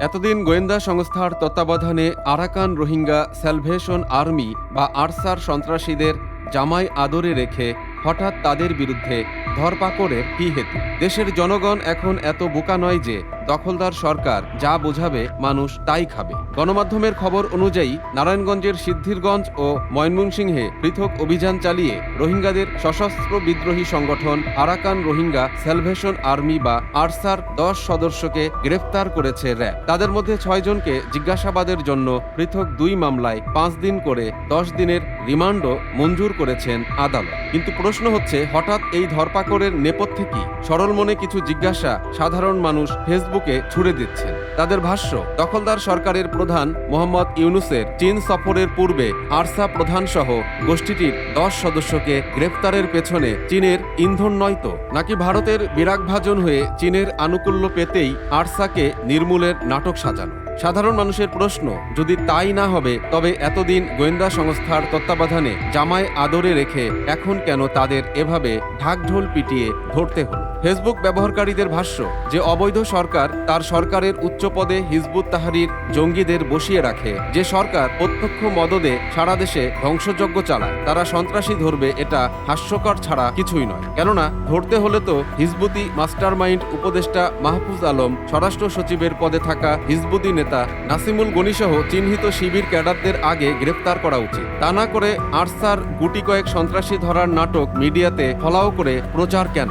এতদিন গোয়েন্দা সংস্থার তত্ত্বাবধানে আরাকান রোহিঙ্গা স্যালভেশন আর্মি বা আরসার সন্ত্রাসীদের জামাই আদরে রেখে হঠাৎ তাদের বিরুদ্ধে ধরপাকড়ের কি হেতু? দেশের জনগণ এখন এত বোকা নয় যে দখলদার সরকার যা বোঝাবে মানুষ তাই খাবে। গণমাধ্যমের খবর অনুযায়ী নারায়ণগঞ্জের সিদ্ধিরগঞ্জ ও ময়মনসিংহে পৃথক অভিযান চালিয়ে রোহিঙ্গাদের সশস্ত্র বিদ্রোহী সংগঠন আরাকান রোহিঙ্গা স্যালভেশন আর্মি বা আরসার দশ সদস্যকে গ্রেফতার করেছে র্যাব। তাদের মধ্যে ছয়জনকে জিজ্ঞাসাবাদের জন্য পৃথক দুই মামলায় পাঁচ দিন করে দশ দিনের রিমান্ডও মঞ্জুর করেছেন আদালত। কিন্তু প্রশ্ন হচ্ছে, হঠাৎ এই ধরপাকড়ের নেপথ্যে কি? সরল মনে কিছু জিজ্ঞাসা সাধারণ মানুষ ফেসবুকে ছুড়ে দিচ্ছেন। তাদের ভাষ্য, দখলদার সরকারের প্রধান মোহাম্মদ ইউনুসের চীন সফরের পূর্বে আরসা প্রধান সহ গোষ্ঠীটির দশ সদস্যকে গ্রেফতারের পেছনে চীনের ইন্ধন নয় তো? নাকি ভারতের বিরাগভাজন হয়ে চীনের আনুকূল্য পেতেই আরসাকে নির্মূলের নাটক সাজানো? সাধারণ মানুষের প্রশ্ন, যদি তাই না হবে, তবে এতদিন গোয়েন্দা সংস্থার তত্ত্বাবধানে জামায় আদরে রেখে এখন কেন তাদের এভাবে ঢাকঢোল পিটিয়ে ধরতে হলো? ফেসবুক ব্যবহারকারীদের ভাষ্য, যে অবৈধ সরকার তার সরকারের উচ্চ পদে হিজবুত তাহারির জঙ্গিদের বসিয়ে রাখে। যে সরকার প্রত্যক্ষ মদদে সারা দেশে ধ্বংসযজ্ঞ চালায়, তারা সন্ত্রাসী ধরবে এটা হাস্যকর ছাড়া কিছুই নয়। কেননা, ধরতে হলে তো হিজবুতি মাস্টারমাইন্ড উপদেষ্টা মাহফুজ আলম, স্বরাষ্ট্র সচিবের পদে থাকা হিজবুতি নেতা নাসিমুল গনিসহ চিহ্নিত শিবির ক্যাডারদের আগে গ্রেপ্তার করা উচিত। তা না করে আরসার গুটি কয়েক সন্ত্রাসী ধরার নাটক মিডিয়াতে ফলাও করে প্রচার কেন?